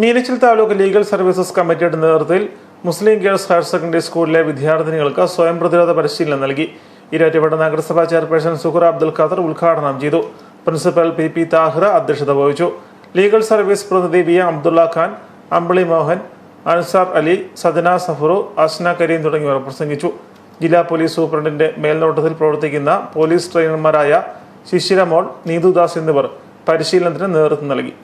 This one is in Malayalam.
മീനച്ചിൽ താലൂക്ക് ലീഗൽ സർവീസസ് കമ്മിറ്റിയുടെ നേതൃത്വത്തിൽ മുസ്ലിം ഗേൾസ് ഹയർ സെക്കൻഡറി സ്കൂളിലെ വിദ്യാർത്ഥിനികൾക്ക് സ്വയം പ്രതിരോധ പരിശീലനം നൽകി. ഇരാറ്റുപേട്ട നഗരസഭാ ചെയർപേഴ്സൺ സുഹറ അബ്ദുൽ ഖാദർ ഉദ്ഘാടനം ചെയ്തു. പ്രിൻസിപ്പൽ പി പി താഹിർ അധ്യക്ഷത വഹിച്ചു. ലീഗൽ സർവീസ് പ്രതിനിധി വി അബ്ദുള്ള ഖാൻ അമ്പിളി മോഹൻ അൻസാർ അലി സദന സഫറു അസ്ന കരീം തുടങ്ങിയവർ പ്രസംഗിച്ചു. ജില്ലാ പോലീസ് സൂപ്രണ്ടിന്റെ മേൽനോട്ടത്തിൽ പ്രവർത്തിക്കുന്ന പോലീസ് ട്രെയിനർമാരായ ശിശിരമോൾ നീതുദാസ് എന്നിവർ പരിശീലനത്തിന് നേതൃത്വം നൽകി.